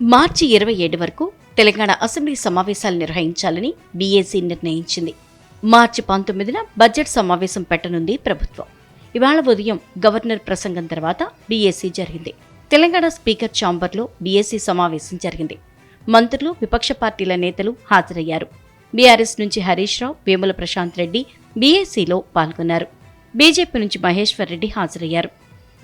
మార్చి ఇరవై ఏడు వరకు తెలంగాణ అసెంబ్లీ సమావేశాలు నిర్వహించాలని బీఏసీ నిర్ణయించింది. మార్చి పంతొమ్మిదిన బడ్జెట్ సమావేశం పెట్టనుంది ప్రభుత్వం. ఇవాళ ఉదయం గవర్నర్ ప్రసంగం తర్వాత బీఏసీ జరిగింది. తెలంగాణ స్పీకర్ ఛాంబర్లో బీఏసీ సమావేశం జరిగింది. మంత్రులు విపక్ష పార్టీల నేతలు హాజరయ్యారు. బీఆర్ఎస్ నుంచి హరీష్ రావు వేముల ప్రశాంత్ రెడ్డి బీఏసీలో పాల్గొన్నారు. బీజేపీ నుంచి మహేశ్వర్ రెడ్డి హాజరయ్యారు.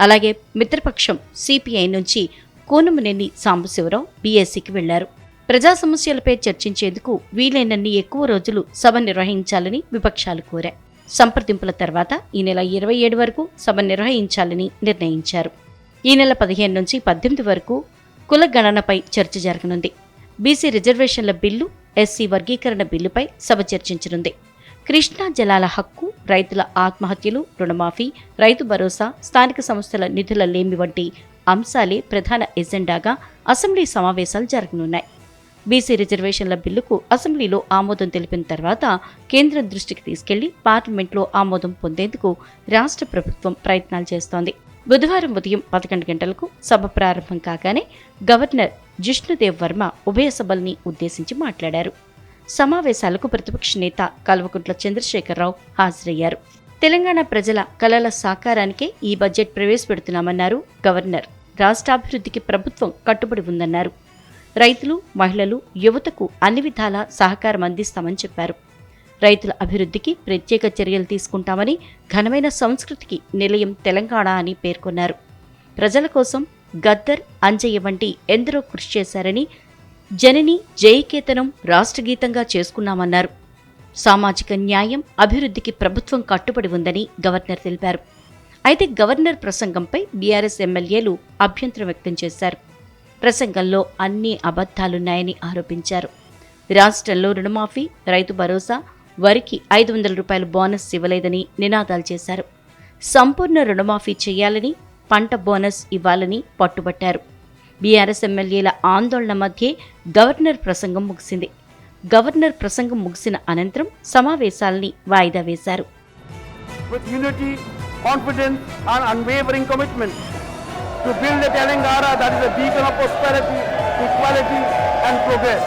అలాగే మిత్రపక్షం సిపిఐ నుంచి కూనమనేని సాంబశివరావు బీఎస్సీకి వెళ్ళారు. ప్రజా సమస్యలపై చర్చించేందుకు వీలైనన్ని ఎక్కువ రోజులు సభ నిర్వహించాలని విపక్షాలు కోరాయి. సంప్రదింపుల తర్వాత ఈ నెల ఇరవై ఏడు వరకు సభ నిర్వహించాలని నిర్ణయించారు. ఈ నెల పదిహేను నుంచి పద్దెనిమిది వరకు కుల గణనపై చర్చ జరగనుంది. బీసీ రిజర్వేషన్ల బిల్లు ఎస్సీ వర్గీకరణ బిల్లుపై సభ చర్చించనుంది. కృష్ణా జలాల హక్కు రైతుల ఆత్మహత్యలు రుణమాఫీ రైతు భరోసా స్థానిక సంస్థల నిధుల లేమి వంటి అంశాలే ప్రధాన ఎజెండాగా అసెంబ్లీ సమావేశాలు జరగనున్నాయి. బీసీ రిజర్వేషన్ల బిల్లుకు అసెంబ్లీలో ఆమోదం తెలిపిన తర్వాత కేంద్రం దృష్టికి తీసుకెళ్ళి పార్లమెంట్లో ఆమోదం పొందేందుకు రాష్ట్ర ప్రభుత్వం ప్రయత్నాలు చేస్తోంది. బుధవారం ఉదయం పదకొండు గంటలకు సభ ప్రారంభం కాగానే గవర్నర్ జిష్ణుదేవ్ వర్మ ఉభయ సభల్ని ఉద్దేశించి మాట్లాడారు. సమావేశాలకు ప్రతిపక్ష నేత కల్వకుంట్ల చంద్రశేఖరరావు హాజరయ్యారు. తెలంగాణ ప్రజల కలల సాకారానికే ఈ బడ్జెట్ ప్రవేశపెడుతున్నామన్నారు గవర్నర్. రాష్ట్రాభివృద్ధికి ప్రభుత్వం కట్టుబడి ఉందన్నారు. రైతులు మహిళలు యువతకు అన్ని విధాలా సహకారం అందిస్తామని చెప్పారు. రైతుల అభివృద్ధికి ప్రత్యేక చర్యలు తీసుకుంటామని ఘనమైన సంస్కృతికి నిలయం తెలంగాణ అని పేర్కొన్నారు. ప్రజల కోసం గద్దర్ అంజయ్య వంటి ఎందరో కృషి చేశారని జనని జయకేతనం రాష్ట్రగీతంగా చేసుకున్నామన్నారు. సామాజిక న్యాయం అభివృద్ధికి ప్రభుత్వం కట్టుబడి ఉందని గవర్నర్ తెలిపారు. అయితే గవర్నర్ ప్రసంగంపై బీఆర్ఎస్ ఎమ్మెల్యేలు అభ్యంతరం వ్యక్తం చేశారు. ప్రసంగంలో అన్ని అబద్ధాలున్నాయని ఆరోపించారు. రాష్ట్రంలో రుణమాఫీ రైతు భరోసా వరికి ఐదు వందల రూపాయల బోనస్ ఇవ్వలేదని నినాదాలు చేశారు. సంపూర్ణ రుణమాఫీ చేయాలని పంట బోనస్ ఇవ్వాలని పట్టుబట్టారు. బీఆర్ఎస్ ఎమ్మెల్యేల ఆందోళన మధ్యే గవర్నర్ ప్రసంగం ముగిసింది. గవర్నర్ ప్రసంగం ముగిసిన అనంతరం సమావేశాలని వాయిదా వేశారు. With unity, confidence, and unwavering commitment to build a Telangana that is a beacon of prosperity, equality, and progress.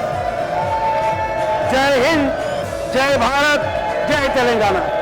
Jai Hind, Jai Bharat, Jai Telangana.